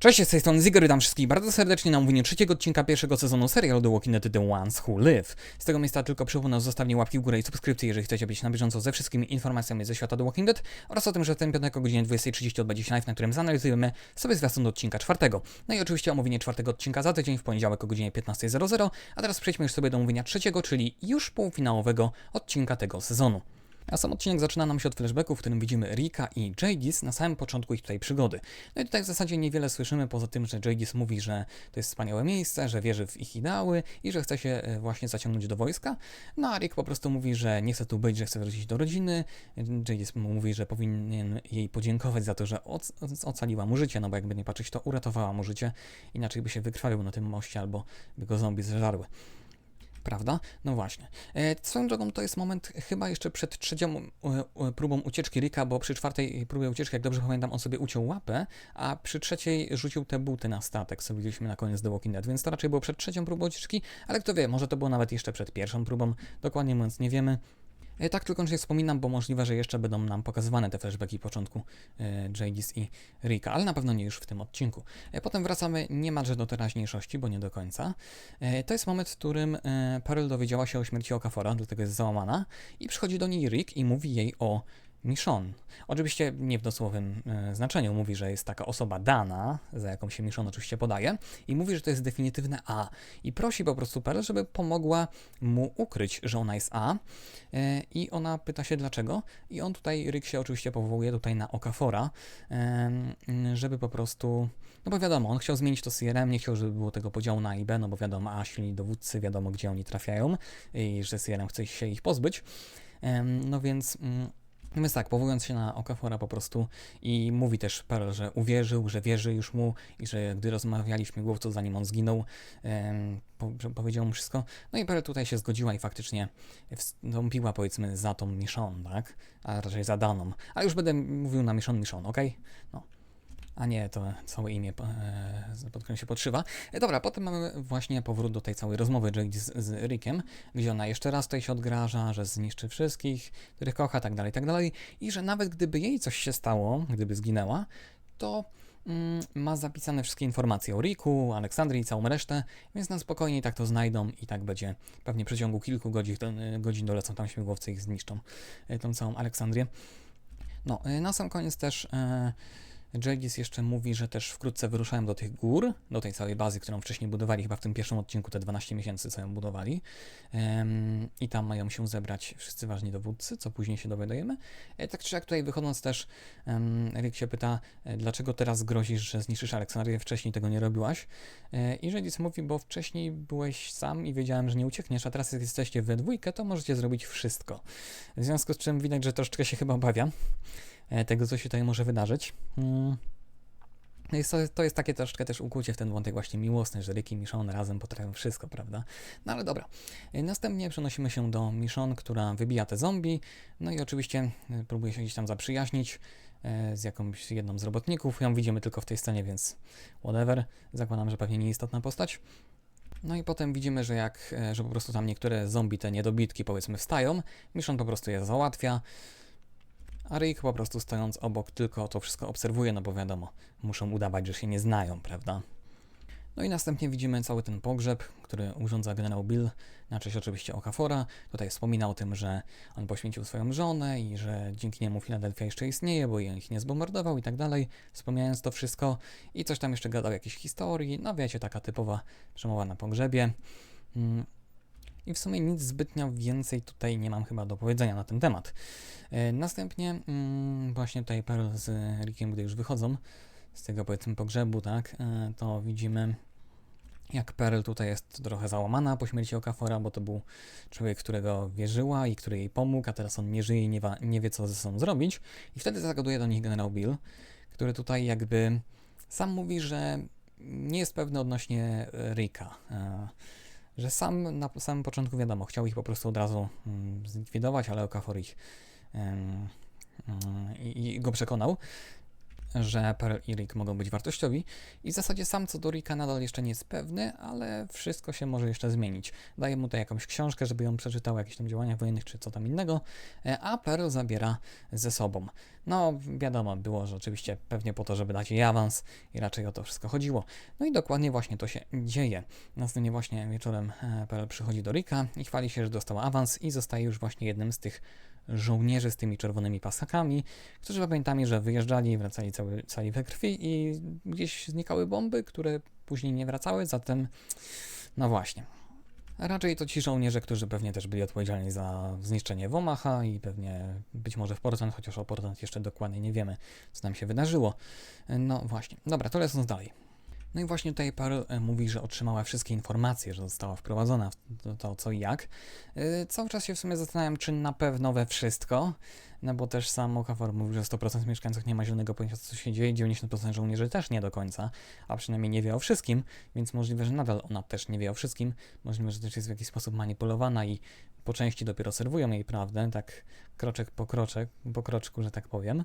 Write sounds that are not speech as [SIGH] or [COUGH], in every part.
Cześć, z tej strony Zigger, witam wszystkich bardzo serdecznie na omówieniu trzeciego odcinka pierwszego sezonu serialu The Walking Dead The Ones Who Live. Z tego miejsca tylko przypomnę o zostawieniu łapki w górę i subskrypcji, jeżeli chcecie być na bieżąco ze wszystkimi informacjami ze świata The Walking Dead oraz o tym, że ten piątek o godzinie 20.30 odbędzie się live, na którym zanalizujemy sobie zwiastun do odcinka czwartego. No i oczywiście omówienie czwartego odcinka za tydzień w poniedziałek o godzinie 15.00, a teraz przejdźmy już sobie do omówienia trzeciego, czyli już półfinałowego odcinka tego sezonu. A sam odcinek zaczyna nam się od flashbacku, w którym widzimy Rika i Jadis na samym początku ich tutaj przygody. No i tutaj w zasadzie niewiele słyszymy, poza tym, że Jadis mówi, że to jest wspaniałe miejsce, że wierzy w ich ideały i że chce się e, właśnie zaciągnąć do wojska. No a Rick po prostu mówi, że nie chce tu być, że chce wrócić do rodziny. Jadis mówi, że powinien jej podziękować za to, że oc ocaliła mu życie, no bo jakby nie patrzeć, to uratowała mu życie, inaczej by się wykrwawił na tym moście albo by go zombie zżarły. Prawda? No właśnie. E, swoją drogą to jest moment chyba jeszcze przed trzecią e, e, próbą ucieczki Rika, bo przy czwartej próbie ucieczki, jak dobrze pamiętam, on sobie uciął łapę, a przy trzeciej rzucił te buty na statek, co widzieliśmy na koniec The Walking Dead, więc to raczej było przed trzecią próbą ucieczki, ale kto wie, może to było nawet jeszcze przed pierwszą próbą, dokładnie mówiąc nie wiemy. E, tak tylko że wspominam, bo możliwe, że jeszcze będą nam pokazywane te flashbacki początku e, Jadis i Rika, ale na pewno nie już w tym odcinku. E, potem wracamy niemalże do teraźniejszości, bo nie do końca. To jest moment, w którym Pearl dowiedziała się o śmierci Okafora, dlatego jest załamana i przychodzi do niej Rick i mówi jej o Michonne. Oczywiście nie w dosłownym e, znaczeniu. Mówi, że jest taka osoba dana, za jaką się Michonne oczywiście podaje, i mówi, że to jest definitywne A. I prosi po prostu Perle, żeby pomogła mu ukryć, że ona jest A. E, I ona pyta się dlaczego. I on tutaj, Rick się oczywiście powołuje tutaj na Okafora, e, żeby po prostu. No bo wiadomo, on chciał zmienić to CRM, nie chciał, żeby było tego podziału na A i B, no bo wiadomo, A silni dowódcy, wiadomo gdzie oni trafiają i że CRM chce się ich pozbyć. No więc. Więc tak, powołując się na Okafora po prostu i mówi też Pearl, że uwierzył, że wierzy już mu i że gdy rozmawialiśmy głowcu zanim on zginął, po, powiedział mu wszystko. No i Pearl tutaj się zgodziła i faktycznie wstąpiła powiedzmy za tą Michonne, tak? A raczej za Daną. A już będę mówił na Michonne Michonne, ok? No a nie to całe imię e, pod którym się podszywa. E, dobra, potem mamy właśnie powrót do tej całej rozmowy Jade z, z Rickiem, gdzie ona jeszcze raz tutaj się odgraża, że zniszczy wszystkich, których kocha, tak dalej, tak dalej i że nawet gdyby jej coś się stało, gdyby zginęła, to mm, ma zapisane wszystkie informacje o Riku, Aleksandrii i całą resztę, więc na spokojnie tak to znajdą i tak będzie. Pewnie w przeciągu kilku godzin, godzin dolecą tam śmigłowce i zniszczą e, tą całą Aleksandrię. No, na sam koniec też Jadis jeszcze mówi, że też wkrótce wyruszają do tych gór, do tej całej bazy, którą wcześniej budowali, chyba w tym pierwszym odcinku, te 12 miesięcy, co ją budowali. I tam mają się zebrać wszyscy ważni dowódcy, co później się dowiadujemy. E, tak czy jak tutaj wychodząc też, um, się pyta, e, dlaczego teraz grozisz, że zniszczysz Aleksandrię, wcześniej tego nie robiłaś. E, I Jadis mówi, bo wcześniej byłeś sam i wiedziałem, że nie uciekniesz, a teraz jak jesteście we dwójkę, to możecie zrobić wszystko. W związku z czym widać, że troszeczkę się chyba obawia. E, tego, co się tutaj może wydarzyć. Mm. No jest to, to jest takie troszeczkę też ukłucie w ten wątek właśnie miłosny, że Rick i Michonne razem potrafią wszystko, prawda? No ale dobra. E, następnie przenosimy się do Michonne, która wybija te zombie, no i oczywiście e, próbuje się gdzieś tam zaprzyjaźnić z jakąś jedną z robotników. Ją widzimy tylko w tej scenie, więc whatever. Zakładam, że pewnie nieistotna postać. No i potem widzimy, że jak, że po prostu tam niektóre zombie, te niedobitki powiedzmy wstają, Michonne po prostu je załatwia a Rick po prostu stojąc obok tylko to wszystko obserwuje, no bo wiadomo, muszą udawać, że się nie znają, prawda? No i następnie widzimy cały ten pogrzeb, który urządza generał Bill, na cześć oczywiście Okafora. Tutaj wspomina o tym, że on poświęcił swoją żonę i że dzięki niemu Filadelfia jeszcze istnieje, bo ich nie zbombardował i tak dalej, wspomniając to wszystko. I coś tam jeszcze gadał jakieś historii, no wiecie, taka typowa przemowa na pogrzebie. Mm, i w sumie nic zbytnio więcej tutaj nie mam chyba do powiedzenia na ten temat. E, następnie mm, właśnie tutaj Pearl z Rickiem, gdy już wychodzą z tego powiedzmy pogrzebu, tak, e, to widzimy jak Pearl tutaj jest trochę załamana po śmierci Okafora, bo to był człowiek, którego wierzyła i który jej pomógł, a teraz on nie żyje i nie, nie wie, co ze sobą zrobić. I wtedy zagaduje do nich generał Bill, który tutaj jakby sam mówi, że nie jest pewny odnośnie Ricka. Że sam na samym początku, wiadomo, chciał ich po prostu od razu mm, zlikwidować, ale Okafor ich i, i go przekonał. Że Pearl i Rick mogą być wartościowi i w zasadzie sam co do Ricka nadal jeszcze nie jest pewny, ale wszystko się może jeszcze zmienić. Daje mu tutaj jakąś książkę, żeby ją przeczytał, jakieś tam działania wojennych czy co tam innego, e, a Pearl zabiera ze sobą. No, wiadomo, było, że oczywiście pewnie po to, żeby dać jej awans i raczej o to wszystko chodziło. No i dokładnie właśnie to się dzieje. Następnie właśnie wieczorem e, Pearl przychodzi do Ricka i chwali się, że dostał awans i zostaje już właśnie jednym z tych żołnierzy z tymi czerwonymi pasakami, którzy pamiętamy, że wyjeżdżali, wracali cały, cali we krwi i gdzieś znikały bomby, które później nie wracały, zatem no właśnie. Raczej to ci żołnierze, którzy pewnie też byli odpowiedzialni za zniszczenie w Omaha i pewnie być może w Portland, chociaż o Portland jeszcze dokładnie nie wiemy, co tam się wydarzyło. No właśnie. Dobra, to lecąc dalej. No i właśnie tutaj Pearl e, mówi, że otrzymała wszystkie informacje, że została wprowadzona w to, to co i jak. Yy, cały czas się w sumie zastanawiam, czy na pewno we wszystko, no bo też sam Okafor mówił, że 100% mieszkańców nie ma zielonego pojęcia, co się dzieje, 90% żołnierzy też nie do końca, a przynajmniej nie wie o wszystkim, więc możliwe, że nadal ona też nie wie o wszystkim, możliwe, że też jest w jakiś sposób manipulowana i po części dopiero obserwują jej prawdę, tak kroczek po kroczek, po kroczku, że tak powiem.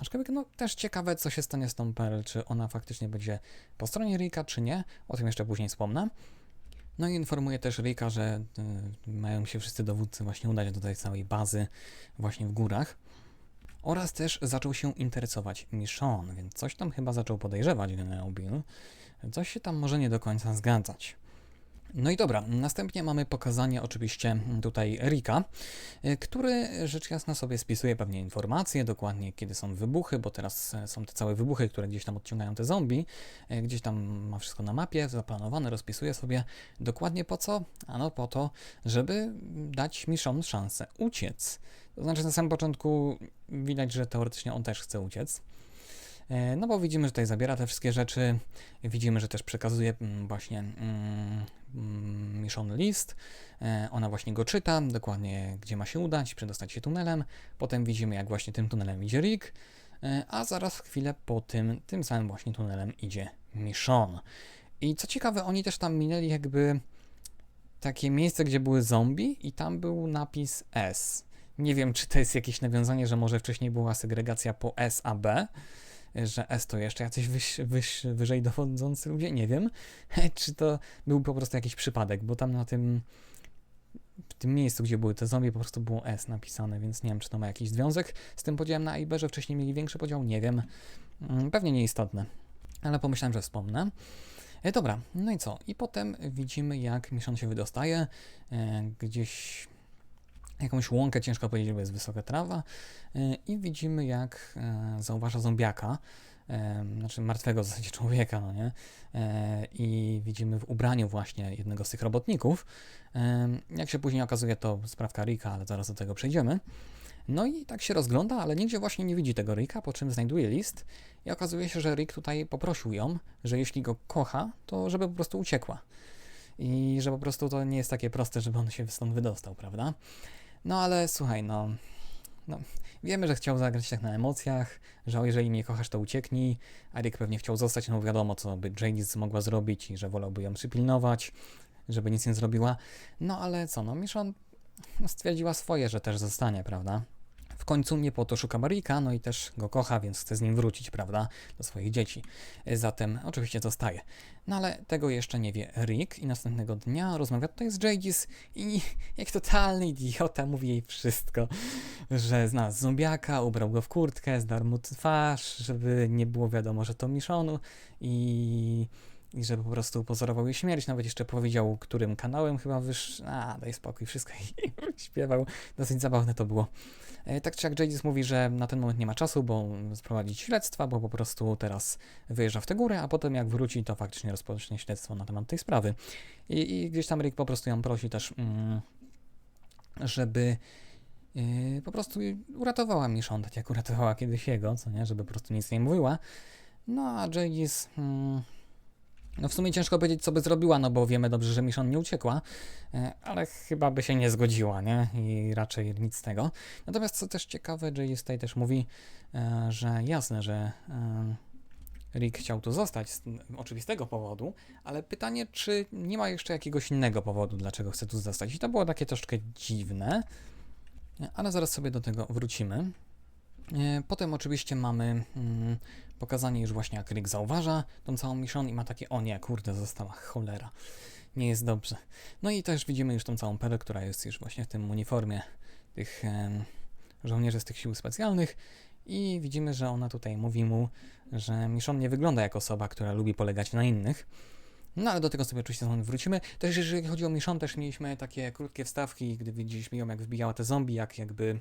Aczkolwiek no, też ciekawe, co się stanie z tą Pearl, czy ona faktycznie będzie po stronie Rika, czy nie. O tym jeszcze później wspomnę. No i informuje też Rika, że y, mają się wszyscy dowódcy właśnie udać do tej całej bazy właśnie w górach. Oraz też zaczął się interesować Michonne, więc coś tam chyba zaczął podejrzewać generał Bill. Coś się tam może nie do końca zgadzać. No i dobra, następnie mamy pokazanie oczywiście tutaj Rika, y, który rzecz jasna sobie spisuje pewnie informacje, dokładnie kiedy są wybuchy, bo teraz e, są te całe wybuchy, które gdzieś tam odciągają te zombie, e, gdzieś tam ma wszystko na mapie, zaplanowane, rozpisuje sobie dokładnie po co? Ano po to, żeby dać Michonne szansę uciec. To znaczy na samym początku widać, że teoretycznie on też chce uciec. E, no bo widzimy, że tutaj zabiera te wszystkie rzeczy, widzimy, że też przekazuje mm, właśnie mm, Michonne list, e, ona właśnie go czyta, dokładnie gdzie ma się udać, przedostać się tunelem, potem widzimy jak właśnie tym tunelem idzie Rick, e, a zaraz chwilę po tym, tym samym właśnie tunelem idzie Michonne. I co ciekawe, oni też tam minęli jakby takie miejsce, gdzie były zombie i tam był napis S. Nie wiem, czy to jest jakieś nawiązanie, że może wcześniej była segregacja po S a B, że S to jeszcze jacyś wyż, wyż, wyżej dowodzący ludzie, nie wiem, [LAUGHS] czy to był po prostu jakiś przypadek, bo tam na tym w tym miejscu, gdzie były te zombie, po prostu było S napisane, więc nie wiem, czy to ma jakiś związek z tym podziałem na A i B, że wcześniej mieli większy podział, nie wiem. Mm, pewnie nieistotne, ale pomyślałem, że wspomnę. E, dobra, no i co? I potem widzimy, jak Michon się wydostaje, e, gdzieś jakąś łąkę, ciężko powiedzieć, bo jest wysoka trawa e, i widzimy jak e, zauważa zombiaka, e, znaczy martwego w zasadzie człowieka, no nie? I widzimy w ubraniu właśnie jednego z tych robotników. Jak się później okazuje, to sprawka Rika, ale zaraz do tego przejdziemy. No i tak się rozgląda, ale nigdzie właśnie nie widzi tego Rika, po czym znajduje list i okazuje się, że Rick tutaj poprosił ją, że jeśli go kocha, to żeby po prostu uciekła. I że po prostu to nie jest takie proste, żeby on się stąd wydostał, prawda? No ale słuchaj, no, no, wiemy, że chciał zagrać tak na emocjach, że jeżeli mnie kochasz, to ucieknij. Erik pewnie chciał zostać, no wiadomo, co by Jadis mogła zrobić i że wolałby ją przypilnować, żeby nic nie zrobiła. No ale co, no Michonne stwierdziła swoje, że też zostanie, prawda? W końcu nie po to szuka Marika, no i też go kocha, więc chce z nim wrócić, prawda, do swoich dzieci. Zatem oczywiście zostaje. No ale tego jeszcze nie wie Rick i następnego dnia rozmawia tutaj z Jadis i [LAUGHS] jak totalny idiota mówi jej wszystko, że znalazł zombiaka, ubrał go w kurtkę, zdarł mu twarz, żeby nie było wiadomo, że to Michonu i i żeby po prostu pozorował jej śmierć, nawet jeszcze powiedział, którym kanałem chyba wysz... A, daj spokój, wszystko [LAUGHS] i śpiewał. Dosyć zabawne to było. E, tak czy jak Jadis mówi, że na ten moment nie ma czasu, bo sprowadzić śledztwa, bo po prostu teraz wyjeżdża w tę górę, a potem jak wróci, to faktycznie rozpocznie śledztwo na temat tej sprawy. I, i gdzieś tam Rick po prostu ją prosi też, mm, żeby yy, po prostu uratowała Michonne, tak jak uratowała kiedyś jego, co nie, żeby po prostu nic nie mówiła. No a Jadis... Mm, no w sumie ciężko powiedzieć, co by zrobiła, no bo wiemy dobrze, że Michonne nie uciekła, e, ale chyba by się nie zgodziła, nie? I raczej nic z tego. Natomiast co też ciekawe, Jay tutaj też mówi, e, że jasne, że e, Rick chciał tu zostać z oczywistego powodu, ale pytanie, czy nie ma jeszcze jakiegoś innego powodu, dlaczego chce tu zostać. I to było takie troszkę dziwne, ale zaraz sobie do tego wrócimy. Potem oczywiście mamy mm, pokazanie już właśnie jak Rick zauważa tą całą Michonne i ma takie, o nie, kurde, została cholera. Nie jest dobrze. No i też widzimy już tą całą Perę, która jest już właśnie w tym uniformie tych em, żołnierzy z tych sił specjalnych i widzimy, że ona tutaj mówi mu, że Michonne nie wygląda jak osoba, która lubi polegać na innych. No ale do tego sobie oczywiście wrócimy. Też jeżeli chodzi o Michonne, też mieliśmy takie krótkie wstawki, gdy widzieliśmy ją jak wbijała te zombie, jak jakby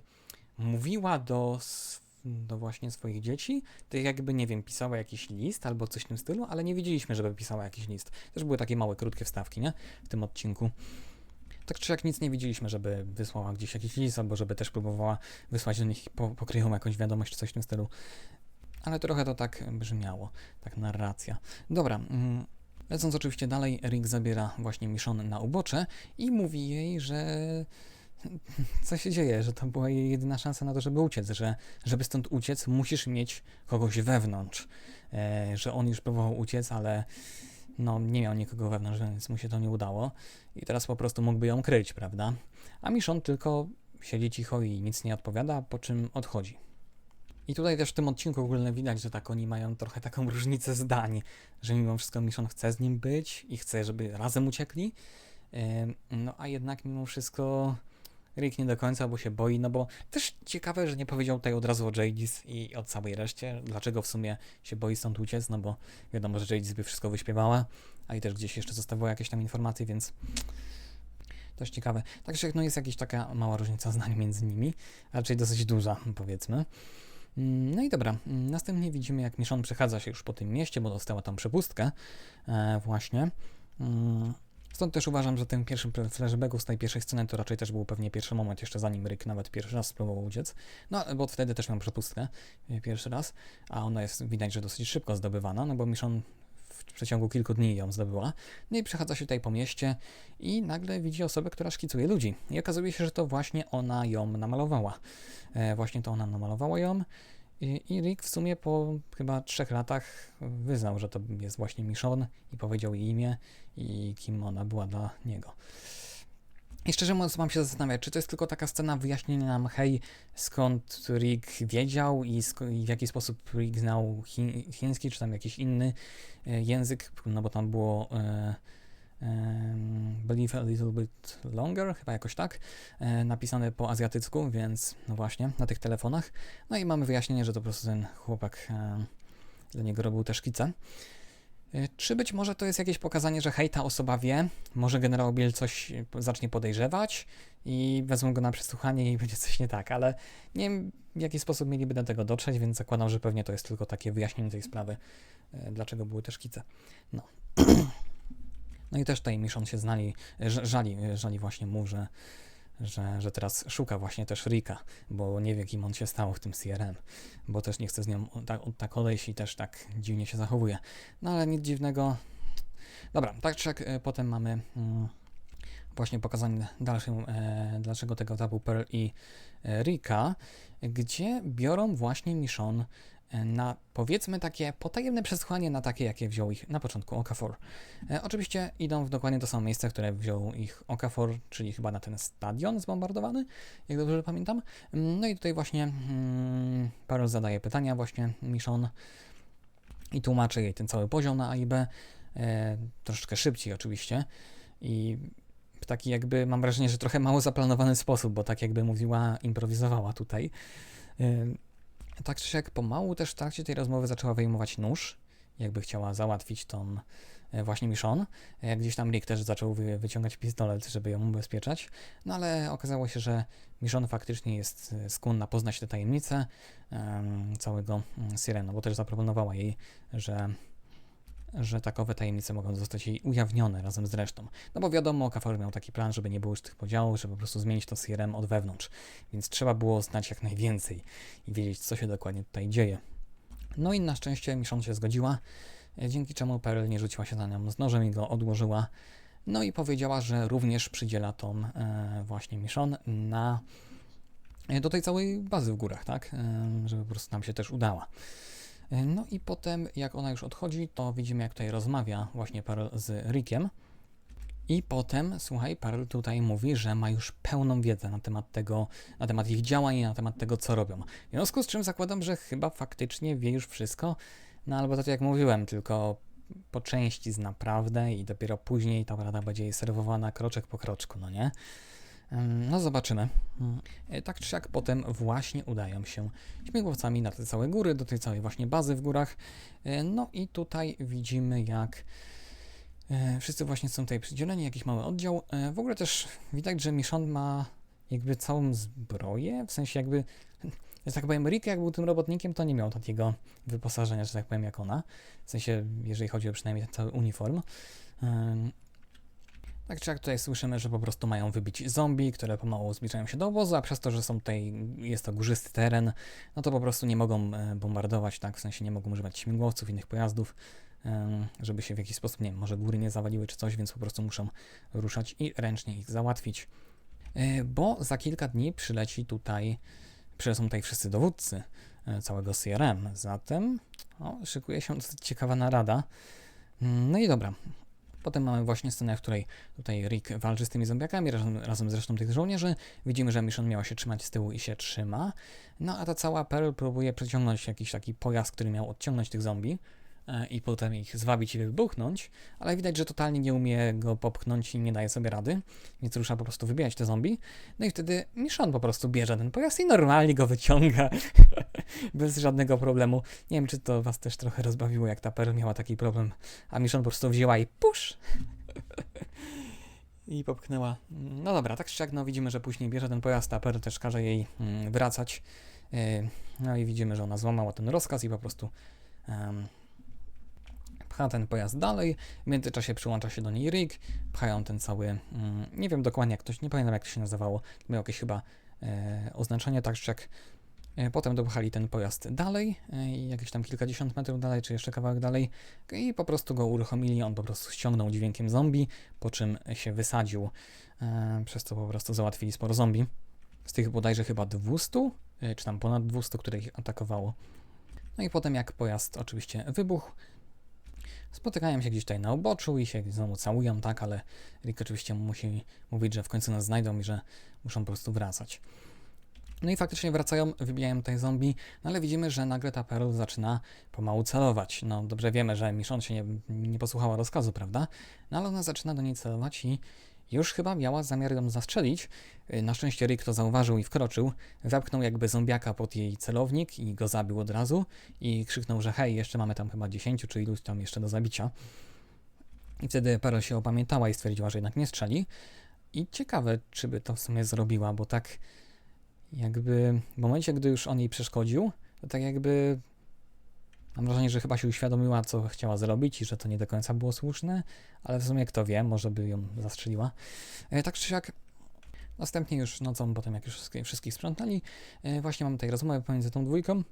mówiła do, do właśnie swoich dzieci, to jakby, nie wiem, pisała jakiś list albo coś w tym stylu, ale nie widzieliśmy, żeby pisała jakiś list. Też były takie małe, krótkie wstawki, nie? W tym odcinku. Tak czy jak nic nie widzieliśmy, żeby wysłała gdzieś jakiś list, albo żeby też próbowała wysłać do nich po, pokryjową jakąś wiadomość, czy coś w tym stylu. Ale trochę to tak brzmiało, tak narracja. Dobra, mm, lecąc oczywiście dalej, Rick zabiera właśnie Michonne na ubocze i mówi jej, że [LAUGHS] co się dzieje, że to była jej jedyna szansa na to, żeby uciec, że żeby stąd uciec, musisz mieć kogoś wewnątrz, e, że on już próbował uciec, ale no nie miał nikogo wewnątrz, więc mu się to nie udało i teraz po prostu mógłby ją kryć, prawda? A Michonne tylko siedzi cicho i nic nie odpowiada, po czym odchodzi. I tutaj też w tym odcinku w ogóle widać, że tak oni mają trochę taką [LAUGHS] różnicę zdań, że mimo wszystko Michonne chce z nim być i chce, żeby razem uciekli, Ym, no a jednak mimo wszystko Rick nie do końca, bo się boi, no bo też ciekawe, że nie powiedział tutaj od razu o Jadis i o całej reszcie, dlaczego w sumie się boi stąd uciec, no bo wiadomo, że Jadis by wszystko wyśpiewała, a i też gdzieś jeszcze zostawiła jakieś tam informacje, więc też ciekawe. Także no jest jakaś taka mała różnica zdań między nimi, a raczej dosyć duża, powiedzmy. Mm, No i dobra, mm, następnie widzimy jak Michonne przechadza się już po tym mieście, bo dostała tam przepustkę e, właśnie. Mm, Stąd też uważam, że ten pierwszy flashbacku z tej pierwszej sceny to raczej też był pewnie pierwszy moment, jeszcze zanim Rick nawet pierwszy raz spróbował uciec. No, bo wtedy też miał przepustkę e, pierwszy raz, a ona jest widać, że dosyć szybko zdobywana, no bo Michonne w przeciągu kilku dni ją zdobyła. No i przechadza się tutaj po mieście i nagle widzi osobę, która szkicuje ludzi. I okazuje się, że to właśnie ona ją namalowała. E, właśnie to ona namalowała ją. I, I Rick w sumie po chyba trzech latach wyznał, że to jest właśnie Michonne i powiedział jej imię i kim ona była dla niego. I szczerze mówiąc, mam się zastanawiać, czy to jest tylko taka scena wyjaśnienia nam, hej, skąd Rick wiedział i, i w jaki sposób Rick znał chi- chiński, czy tam jakiś inny e, język, no bo tam było e, Believe a little bit longer, chyba jakoś tak, e, napisane po azjatycku, więc no właśnie, na tych telefonach. No i mamy wyjaśnienie, że to po prostu ten chłopak e, dla niego robił te szkice. E, Czy być może to jest jakieś pokazanie, że hej, ta osoba wie, może generał Biel coś zacznie podejrzewać i wezmą go na przesłuchanie i [LAUGHS] będzie coś nie tak, ale nie wiem w jaki sposób mieliby do tego dotrzeć, więc zakładam, że pewnie to jest tylko takie wyjaśnienie tej sprawy, dlaczego były te szkice. No. [CLEARS THROAT] No i też tutaj Michonne się znali, e, żali, e, żali właśnie mu, że, że, że teraz szuka właśnie też Rika, bo nie wie, kim on się stał w tym CRM, bo też nie chce z nią tak, tak odejść i też tak dziwnie się zachowuje. No ale nic dziwnego. Dobra, tak czy jak e, potem mamy mm, właśnie pokazanie dalszym, e, dlaczego tego etapu Pearl i e, Rika, gdzie biorą właśnie Michonne e, na powiedzmy takie potajemne przesłuchanie na takie, jakie wziął ich na początku Okafor. E, oczywiście idą w dokładnie to samo miejsce, które wziął ich Okafor, czyli chyba na ten stadion zbombardowany, jak dobrze pamiętam. Mm, No i tutaj właśnie mm, Parol zadaje pytania właśnie Michonne i tłumaczy jej ten cały poziom na A i B, e, troszeczkę szybciej oczywiście i w taki jakby, mam wrażenie, że trochę mało zaplanowany sposób, bo tak jakby mówiła, improwizowała tutaj. E, tak czy siak pomału też w trakcie tej rozmowy zaczęła wyjmować nóż, jakby chciała załatwić tą e, właśnie Michonne. E, Gdzieś tam Rick też zaczął wy, wyciągać pistolet, żeby ją ubezpieczać, no ale okazało się, że Michonne faktycznie jest e, skłonna poznać te tajemnice em, całego mm, Sirena, bo też zaproponowała jej, że że takowe tajemnice mogą zostać jej ujawnione razem z resztą. No bo wiadomo, Okafor miał taki plan, żeby nie było już tych podziałów, żeby po prostu zmienić to CRM od wewnątrz. Więc trzeba było znać jak najwięcej i wiedzieć, co się dokładnie tutaj dzieje. No i na szczęście Michonne się zgodziła, e, dzięki czemu Pearl nie rzuciła się za nią z nożem i go odłożyła. No i powiedziała, że również przydziela tą e, właśnie Michonne na e, do tej całej bazy w górach, tak? E, żeby po prostu nam się też udała. No i potem, jak ona już odchodzi, to widzimy, jak tutaj rozmawia właśnie Pearl z Rickiem. I potem, słuchaj, Pearl tutaj mówi, że ma już pełną wiedzę na temat tego, na temat ich działań i na temat tego, co robią. W związku z czym zakładam, że chyba faktycznie wie już wszystko, no albo tak jak mówiłem, tylko po części zna prawdę i dopiero później ta prawda będzie jej serwowana kroczek po kroczku, no nie? No zobaczymy. E, Tak czy siak potem właśnie udają się śmigłowcami na te całe góry, do tej całej właśnie bazy w górach. E, No i tutaj widzimy jak e, wszyscy właśnie są tutaj przydzieleni, jakiś mały oddział. W ogóle też widać, że Michonne ma jakby całą zbroję, w sensie jakby, że tak powiem, Rick jak był tym robotnikiem, to nie miał takiego wyposażenia, że tak powiem, jak ona. W sensie, jeżeli chodzi o przynajmniej ten cały uniform. Tak czy jak tutaj słyszymy, że po prostu mają wybić zombie, które pomału zbliżają się do obozu, a przez to, że są tutaj, jest to górzysty teren, no to po prostu nie mogą e, bombardować, tak, w sensie nie mogą używać śmigłowców, innych pojazdów, em, żeby się w jakiś sposób, nie wiem, może góry nie zawaliły czy coś, więc po prostu muszą ruszać i ręcznie ich załatwić. E, Bo za kilka dni przyleci tutaj, przylecą tutaj wszyscy dowódcy e, całego CRM, zatem o, szykuje się ciekawa narada. Mm, No i dobra, Potem mamy właśnie scenę, w której tutaj Rick walczy z tymi zombiakami razem, razem z resztą tych żołnierzy. Widzimy, że Mission miała się trzymać z tyłu i się trzyma. No a ta cała Pearl próbuje przeciągnąć jakiś taki pojazd, który miał odciągnąć tych zombie i potem ich zwabić i wybuchnąć, ale widać, że totalnie nie umie go popchnąć i nie daje sobie rady, więc rusza po prostu wybijać te zombie. No i wtedy Mission po prostu bierze ten pojazd i normalnie go wyciąga [LAUGHS] bez żadnego problemu. Nie wiem, czy to was też trochę rozbawiło, jak ta Pearl miała taki problem, a Mission po prostu wzięła i push! [LAUGHS] I popchnęła. No dobra, tak czy siak, no widzimy, że później bierze ten pojazd, a Pearl też każe jej mm, wracać. Yy, no i widzimy, że ona złamała ten rozkaz i po prostu pcha ten pojazd dalej. W międzyczasie przyłącza się do niej Rick, pchają ten cały, mm, nie wiem dokładnie jak to, się- nie pamiętam jak to się nazywało, miał jakieś chyba e, oznaczenie, tak czy jak E, Potem dopchali ten pojazd dalej, e, jakieś tam kilkadziesiąt metrów dalej, czy jeszcze kawałek dalej, i po prostu go uruchomili. On po prostu ściągnął dźwiękiem zombie, po czym się wysadził, e, przez co po prostu załatwili sporo zombie. Z tych bodajże chyba 200, e, czy tam ponad 200, które ich atakowało. No i potem, jak pojazd oczywiście wybuchł, spotykają się gdzieś tutaj na uboczu i się znowu całują, tak, ale Rick oczywiście musi mówić, że w końcu nas znajdą i że muszą po prostu wracać. No i faktycznie wracają, wybijają tutaj zombie, no ale widzimy, że nagle ta Pearl zaczyna pomału celować. No dobrze wiemy, że Michonne się nie, nie posłuchała rozkazu, prawda? No ale ona zaczyna do niej celować i już chyba miała zamiar ją zastrzelić. Y, Na szczęście Rick to zauważył i wkroczył. Zapchnął jakby zombiaka pod jej celownik i go zabił od razu i krzyknął, że hej, jeszcze mamy tam chyba 10 czy iluś tam jeszcze do zabicia. I wtedy Pearl się opamiętała i stwierdziła, że jednak nie strzeli. I ciekawe, czy by to w sumie zrobiła, bo tak jakby w momencie, gdy już on jej przeszkodził, to tak jakby mam wrażenie, że chyba się uświadomiła, co chciała zrobić i że to nie do końca było słuszne, ale w sumie kto wie, może by ją zastrzeliła. E, tak czy siak, następnie już nocą, potem jak już wszystkich, sprzątali, e, właśnie mamy tutaj rozmowę pomiędzy tą dwójką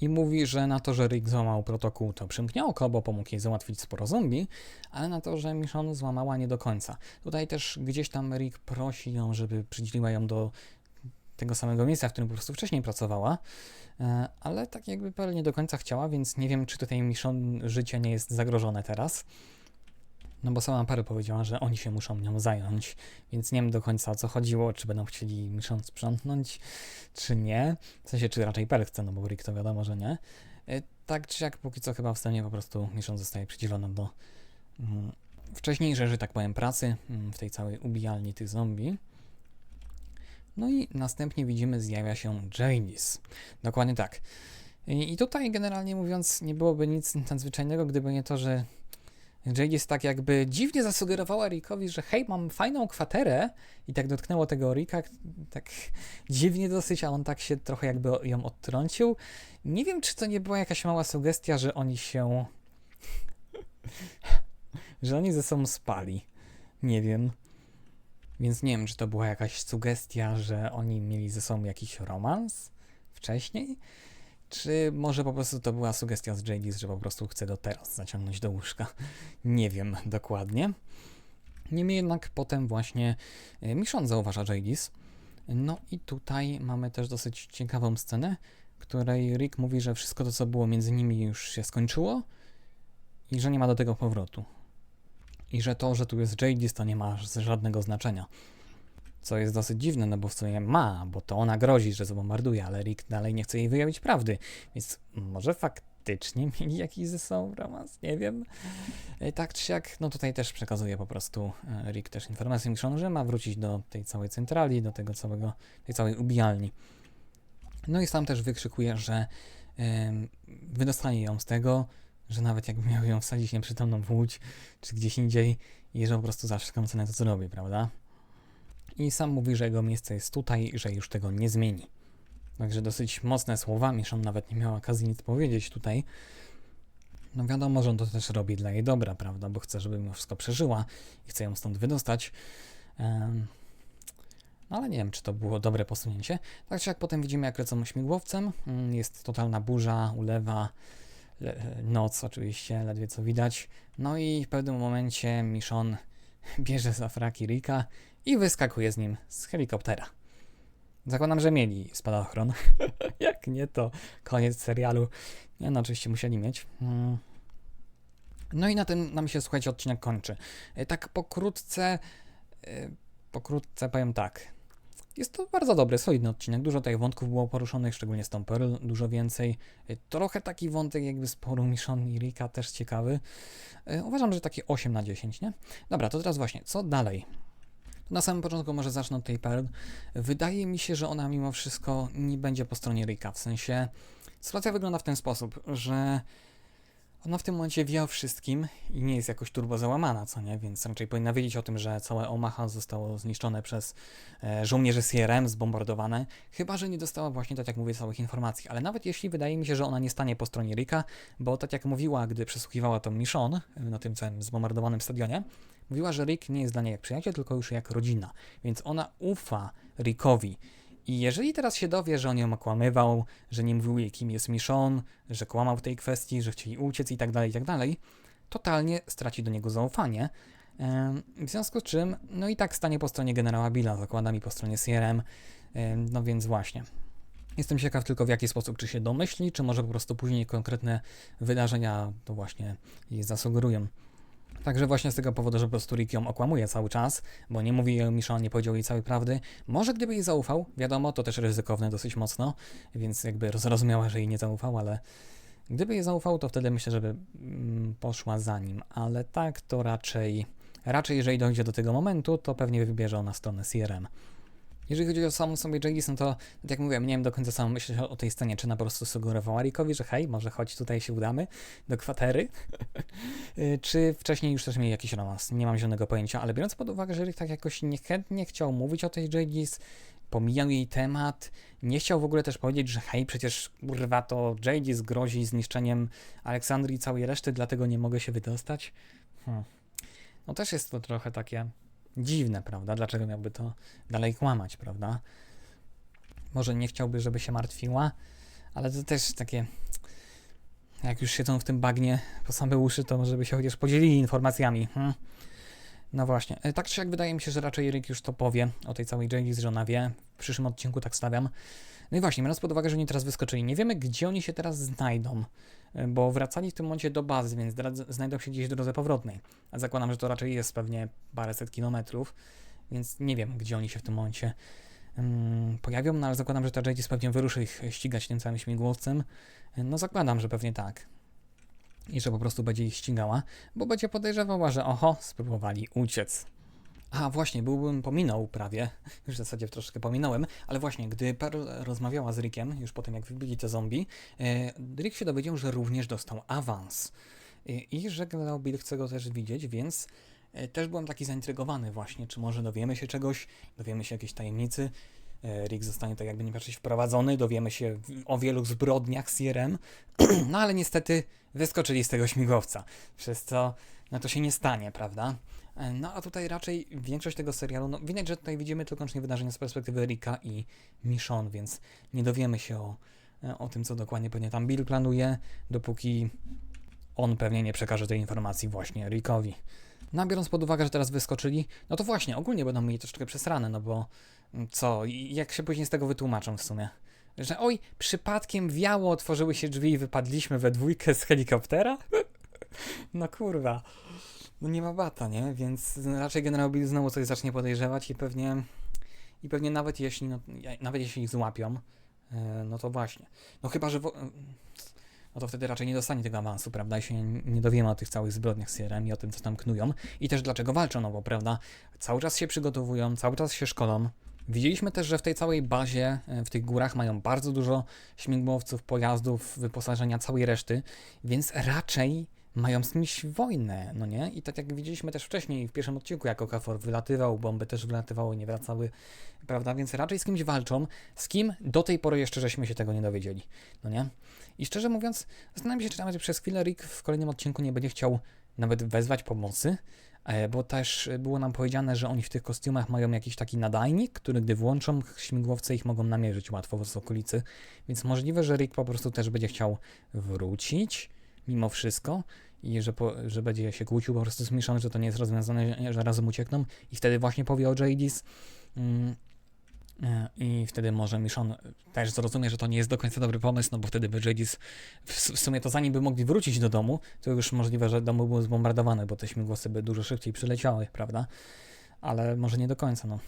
i mówi, że na to, że Rick złamał protokół, to przymknie oko, bo pomógł jej załatwić sporo zombie, ale na to, że Michonne złamała nie do końca. Tutaj też gdzieś tam Rick prosi ją, żeby przydzieliła ją do tego samego miejsca, w którym po prostu wcześniej pracowała, e, ale tak jakby Pearl nie do końca chciała, więc nie wiem, czy tutaj Michonne życie nie jest zagrożone teraz. No bo sama Pearl powiedziała, że oni się muszą nią zająć, więc nie wiem do końca o co chodziło, czy będą chcieli Michonne sprzątnąć, czy nie. W sensie, czy raczej Pearl chce, no bo Rick to wiadomo, że nie. E, Tak czy jak, póki co chyba w stanie po prostu Michonne zostaje przydzielona do mm, wcześniejszej, że tak powiem, pracy mm, w tej całej ubijalni tych zombie. No i następnie widzimy, zjawia się Janice. Dokładnie tak. I, tutaj generalnie mówiąc, nie byłoby nic nadzwyczajnego, gdyby nie to, że Janice tak jakby dziwnie zasugerowała Rickowi, że hej, mam fajną kwaterę i tak dotknęło tego Ricka, tak dziwnie dosyć, a on tak się trochę jakby ją odtrącił. Nie wiem, czy to nie była jakaś mała sugestia, że oni się... [LAUGHS] że oni ze sobą spali. Nie wiem. Więc nie wiem, czy to była jakaś sugestia, że oni mieli ze sobą jakiś romans wcześniej, czy może po prostu to była sugestia z Jadis, że po prostu chce do teraz zaciągnąć do łóżka. [LAUGHS] Nie wiem dokładnie. Niemniej jednak potem właśnie e, Michonne zauważa Jadis. No i tutaj mamy też dosyć ciekawą scenę, w której Rick mówi, że wszystko to, co było między nimi już się skończyło i że nie ma do tego powrotu. I że to, że tu jest Jadis, to nie ma żadnego znaczenia. Co jest dosyć dziwne, no bo w sumie ma, bo to ona grozi, że zbombarduje, ale Rick dalej nie chce jej wyjawić prawdy. Więc może faktycznie [LAUGHS] mieli jakiś ze sobą romans, nie wiem. E, Tak czy siak, no tutaj też przekazuje po prostu e, Rick też informację Michonne, że ma wrócić do tej całej centrali, do tego całego, tej całej ubijalni. No i sam też wykrzykuje, że em, wydostanie ją z tego, że nawet jakby miał ją wsadzić nieprzytomną w łódź, czy gdzieś indziej, i że po prostu za wszelką cenę to zrobi, prawda? I sam mówi, że jego miejsce jest tutaj i że już tego nie zmieni. Także dosyć mocne słowa, Michonne nawet nie miała okazji nic powiedzieć tutaj. No wiadomo, że on to też robi dla jej dobra, prawda, bo chce, żeby mimo wszystko przeżyła i chce ją stąd wydostać. Em, no ale nie wiem, czy to było dobre posunięcie. Tak czy jak potem widzimy, jak lecą śmigłowcem, mm, jest totalna burza, ulewa, le- noc oczywiście, ledwie co widać. No i w pewnym momencie Michonne [LAUGHS] bierze za fraki Rika i wyskakuje z nim z helikoptera. Zakładam, że mieli spadochron. [LAUGHS] Jak nie, to koniec serialu. Nie, no oczywiście musieli mieć. Mm. No i na tym nam się, słuchajcie, odcinek kończy. E, Tak pokrótce, e, pokrótce powiem tak. Jest to bardzo dobry, solidny odcinek. Dużo tych wątków było poruszonych, szczególnie z tą Pearl, dużo więcej. E, Trochę taki wątek jakby sporu Michonne i Rika, też ciekawy. E, Uważam, że takie 8 na 10, nie? Dobra, to teraz właśnie, co dalej? Na samym początku może zacznę od tej Pearl. Wydaje mi się, że ona mimo wszystko nie będzie po stronie Rika, w sensie sytuacja wygląda w ten sposób, że ona w tym momencie wie o wszystkim i nie jest jakoś turbo załamana, co nie? Więc raczej powinna wiedzieć o tym, że całe Omaha zostało zniszczone przez e, żołnierzy CRM, zbombardowane. Chyba, że nie dostała właśnie, tak jak mówię, całych informacji. Ale nawet jeśli wydaje mi się, że ona nie stanie po stronie Rika, bo tak jak mówiła, gdy przesłuchiwała tą Michonne na tym całym zbombardowanym stadionie, mówiła, że Rick nie jest dla niej jak przyjaciel, tylko już jak rodzina. Więc ona ufa Rickowi. I jeżeli teraz się dowie, że on ją okłamywał, że nie mówił jej, kim jest Michonne, że kłamał w tej kwestii, że chcieli uciec i tak dalej, i tak dalej, totalnie straci do niego zaufanie. W związku z czym, no i tak stanie po stronie generała Billa, zakładam i po stronie CRM, no więc właśnie. Jestem ciekaw tylko w jaki sposób, czy się domyśli, czy może po prostu później konkretne wydarzenia to właśnie jej zasugerują. Także właśnie z tego powodu, że po prostu Rick ją okłamuje cały czas, bo nie mówi jej Michonne, nie powiedział jej całej prawdy. Może gdyby jej zaufał, wiadomo, to też ryzykowne dosyć mocno, więc jakby zrozumiała, że jej nie zaufał, ale gdyby jej zaufał, to wtedy myślę, żeby mm, poszła za nim, ale tak to raczej, raczej jeżeli dojdzie do tego momentu, to pewnie wybierze ona stronę CRM. Jeżeli chodzi o samą sobie Jason, to tak jak mówiłem, nie wiem do końca sam myśleć o, o tej scenie, czy po prostu sugerowała Rickowi, że hej, może chodź tutaj się udamy do kwatery, [LAUGHS] Y, czy wcześniej już też mieli jakiś romans, nie mam zielonego pojęcia, ale biorąc pod uwagę, że Rick tak jakoś niechętnie chciał mówić o tej Jadis, pomijał jej temat, nie chciał w ogóle też powiedzieć, że hej, przecież kurwa to Jadis grozi zniszczeniem Aleksandrii i całej reszty, dlatego nie mogę się wydostać. Hmm. No też jest to trochę takie dziwne, prawda? Dlaczego miałby to dalej kłamać, prawda? Może nie chciałby, żeby się martwiła, ale to też takie. Jak już siedzą w tym bagnie po same uszy, to może by się chociaż podzielili informacjami. Hmm. No właśnie. E, Tak czy jak wydaje mi się, że raczej Rick już to powie o tej całej Jadis, że ona wie. W przyszłym odcinku tak stawiam. No i właśnie, biorąc pod uwagę, że oni teraz wyskoczyli, nie wiemy, gdzie oni się teraz znajdą, e, bo wracali w tym momencie do bazy, więc znajdą się gdzieś w drodze powrotnej. A zakładam, że to raczej jest pewnie paręset kilometrów, więc nie wiem, gdzie oni się w tym momencie mm, pojawią, no ale zakładam, że ta Jadis pewnie wyruszy ich ścigać tym całym śmigłowcem. E, No zakładam, że pewnie tak. I że po prostu będzie ich ścigała, bo będzie podejrzewała, że oho, spróbowali uciec. A właśnie, byłbym pominął prawie, [LAUGHS] już w zasadzie troszkę pominąłem, ale właśnie, gdy Pearl rozmawiała z Rickiem, już po tym jak wybili te zombie, e, Rick się dowiedział, że również dostał awans. E, I że generał Bill chce go też widzieć, więc e, też byłem taki zaintrygowany właśnie, czy może dowiemy się czegoś, dowiemy się jakiejś tajemnicy. Rick zostanie tak jakby nie patrzeć wprowadzony, dowiemy się o wielu zbrodniach CRM, [CLEARS THROAT] no ale niestety wyskoczyli z tego śmigłowca, przez co no to się nie stanie, prawda? No a tutaj raczej większość tego serialu, no widać, że tutaj widzimy tylko wyłącznie wydarzenia z perspektywy Ricka i Michonne, więc nie dowiemy się o, e, o tym, co dokładnie pewnie tam Bill planuje, dopóki on pewnie nie przekaże tej informacji właśnie Rickowi. No biorąc pod uwagę, że teraz wyskoczyli, no to właśnie, ogólnie będą mieli troszeczkę przesrane, no bo mm, co, jak się później z tego wytłumaczą w sumie? Że oj, przypadkiem wiało, otworzyły się drzwi i wypadliśmy we dwójkę z helikoptera? [LAUGHS] No kurwa. No nie ma bata, nie? Więc raczej generał Bill znowu coś zacznie podejrzewać i pewnie i pewnie nawet jeśli, no, nawet jeśli ich złapią, e, no to właśnie. No chyba, że wo- no to wtedy raczej nie dostanie tego awansu, prawda? I się nie, nie dowiemy o tych całych zbrodniach z CRM i o tym, co tam knują. I też dlaczego walczą, no bo prawda? Cały czas się przygotowują, cały czas się szkolą. Widzieliśmy też, że w tej całej bazie, e, w tych górach mają bardzo dużo śmigłowców, pojazdów, wyposażenia, całej reszty, więc raczej mają z kimś wojnę, no nie? I tak jak widzieliśmy też wcześniej w pierwszym odcinku, jak Okafor wylatywał, bomby też wylatywały, nie wracały, prawda? Więc raczej z kimś walczą, z kim do tej pory jeszcze żeśmy się tego nie dowiedzieli, no nie? I szczerze mówiąc, zastanawiam się, czy nawet przez chwilę Rick w kolejnym odcinku nie będzie chciał nawet wezwać pomocy, e, bo też było nam powiedziane, że oni w tych kostiumach mają jakiś taki nadajnik, który gdy włączą śmigłowce ich mogą namierzyć łatwo z okolicy, więc możliwe, że Rick po prostu też będzie chciał wrócić mimo wszystko i że, po, że będzie się kłócił po prostu z Michonne, że to nie jest rozwiązane, że razem uciekną i wtedy właśnie powie o Jadis. Mm, e, I wtedy może Michonne też zrozumie, że to nie jest do końca dobry pomysł, no bo wtedy by Jadis, w, w sumie to zanim by mogli wrócić do domu, to już możliwe, że dom był zbombardowany, bo te śmigłosy by dużo szybciej przyleciały, prawda? Ale może nie do końca, no.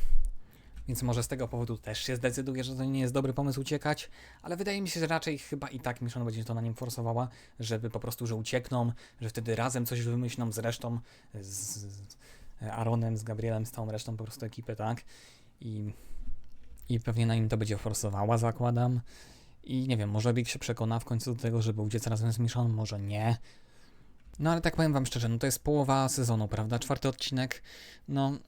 Więc może z tego powodu też się zdecyduje, że to nie jest dobry pomysł uciekać, ale wydaje mi się, że raczej chyba i tak Michonne będzie to na nim forsowała, żeby po prostu, że uciekną, że wtedy razem coś wymyślą z resztą, z, Aaronem, z Gabrielem, z całą resztą po prostu ekipy, tak? I, I pewnie na nim to będzie forsowała, zakładam. I nie wiem, może Rick się przekona w końcu do tego, żeby uciec razem z Michonne, może nie. No ale tak powiem wam szczerze, no to jest połowa sezonu, prawda? Czwarty odcinek, no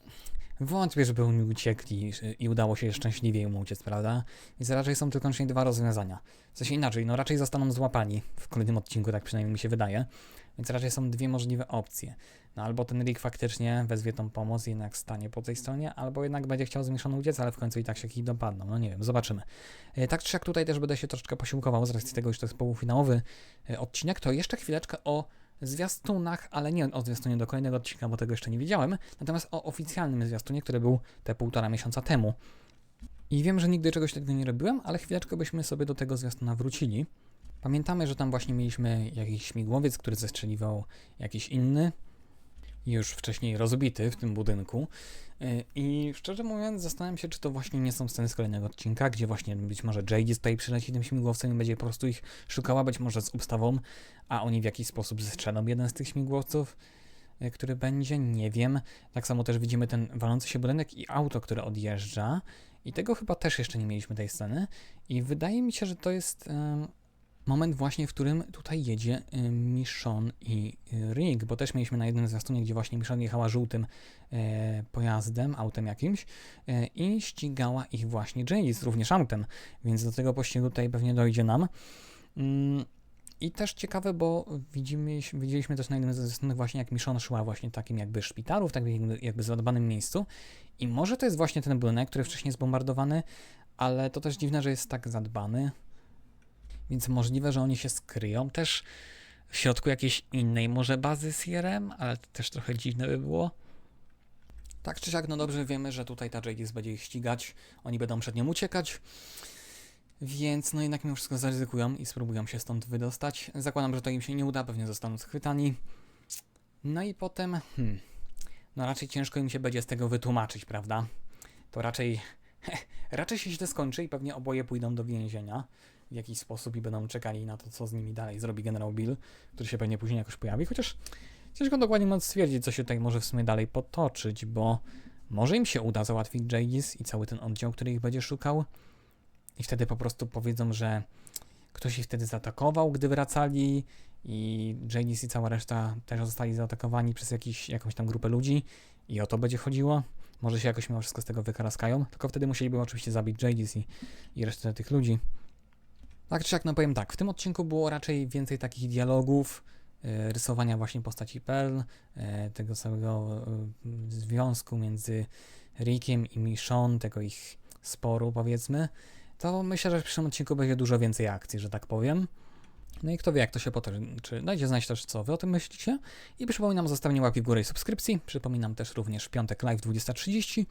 Wątpię, żeby oni uciekli i udało się szczęśliwie im uciec, prawda? Więc raczej są tylko i dwa rozwiązania. W sensie inaczej, no raczej zostaną złapani w kolejnym odcinku, tak przynajmniej mi się wydaje. Więc raczej są dwie możliwe opcje. No albo ten Rick faktycznie wezwie tą pomoc i jednak stanie po tej stronie, albo jednak będzie chciał zmieszany uciec, ale w końcu i tak się ich dopadną. No nie wiem, zobaczymy. E, tak czy jak tutaj też będę się troszeczkę posiłkował z racji tego, że to jest półfinałowy e, odcinek, to jeszcze chwileczkę o zwiastunach, ale nie o zwiastunie do kolejnego odcinka, bo tego jeszcze nie widziałem, natomiast o oficjalnym zwiastunie, który był te półtora miesiąca temu. I wiem, że nigdy czegoś takiego nie robiłem, ale chwileczkę byśmy sobie do tego zwiastuna wrócili. Pamiętamy, że tam właśnie mieliśmy jakiś śmigłowiec, który zestrzeliwał jakiś inny, już wcześniej rozbity w tym budynku. Y, I szczerze mówiąc, zastanawiam się, czy to właśnie nie są sceny z kolejnego odcinka, gdzie właśnie być może Jade tutaj przyleci tym śmigłowcem i będzie po prostu ich szukała, być może z ubstawą, a oni w jakiś sposób zestrzelą jeden z tych śmigłowców, y, który będzie, nie wiem. Tak samo też widzimy ten walący się budynek i auto, które odjeżdża. I tego chyba też jeszcze nie mieliśmy tej sceny. I wydaje mi się, że to jest moment właśnie, w którym tutaj jedzie y, Michonne i y, Rick, bo też mieliśmy na jednym zwiastunie, gdzie właśnie Michonne jechała żółtym e, pojazdem, autem jakimś e, i ścigała ich właśnie Jadis, również autem, więc do tego pościgu tutaj pewnie dojdzie nam. Mm, I też ciekawe, bo widzimy, widzieliśmy też na jednym ze zwiastunów właśnie, jak Michonne szła właśnie takim jakby szpitalu, w takim jakby, jakby zadbanym miejscu i może to jest właśnie ten budynek, który wcześniej zbombardowany, ale to też dziwne, że jest tak zadbany, więc możliwe, że oni się skryją też w środku jakiejś innej może bazy CRM, ale to też trochę dziwne by było. Tak czy siak, no dobrze wiemy, że tutaj ta Jadis będzie ich ścigać, oni będą przed nią uciekać, więc no jednak mimo wszystko zaryzykują i spróbują się stąd wydostać. Zakładam, że to im się nie uda, pewnie zostaną schwytani. No i potem, hmm, no raczej ciężko im się będzie z tego wytłumaczyć, prawda? To raczej, [LAUGHS] raczej się źle skończy i pewnie oboje pójdą do więzienia w jakiś sposób i będą czekali na to, co z nimi dalej zrobi generał Bill, który się pewnie później jakoś pojawi, chociaż ciężko dokładnie móc stwierdzić, co się tutaj może w sumie dalej potoczyć, bo może im się uda załatwić Jadis i cały ten oddział, który ich będzie szukał i wtedy po prostu powiedzą, że ktoś ich wtedy zaatakował, gdy wracali i Jadis i cała reszta też zostali zaatakowani przez jakiś, jakąś tam grupę ludzi i o to będzie chodziło. Może się jakoś mimo wszystko z tego wykaraskają, tylko wtedy musieliby oczywiście zabić Jadis i, i resztę tych ludzi. Tak czy jak, no powiem tak, w tym odcinku było raczej więcej takich dialogów, e, rysowania właśnie postaci Pearl, e, tego całego e, związku między Rickiem i Michonne, tego ich sporu powiedzmy, to myślę, że w przyszłym odcinku będzie dużo więcej akcji, że tak powiem. No i kto wie, jak to się potoczy. Dajcie znać też, co wy o tym myślicie. I przypominam o zostawieniu łapki w górę i subskrypcji. Przypominam też również piątek live 20.30.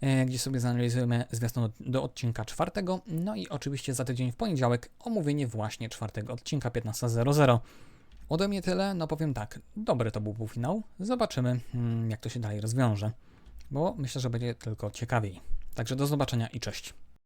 E, gdzie sobie zanalizujemy zwiastun do odcinka czwartego. No i oczywiście za tydzień w poniedziałek omówienie właśnie czwartego odcinka 15.00. Ode mnie tyle, no powiem tak, dobry to był półfinał. Zobaczymy, mm, jak to się dalej rozwiąże, bo myślę, że będzie tylko ciekawiej. Także do zobaczenia i cześć.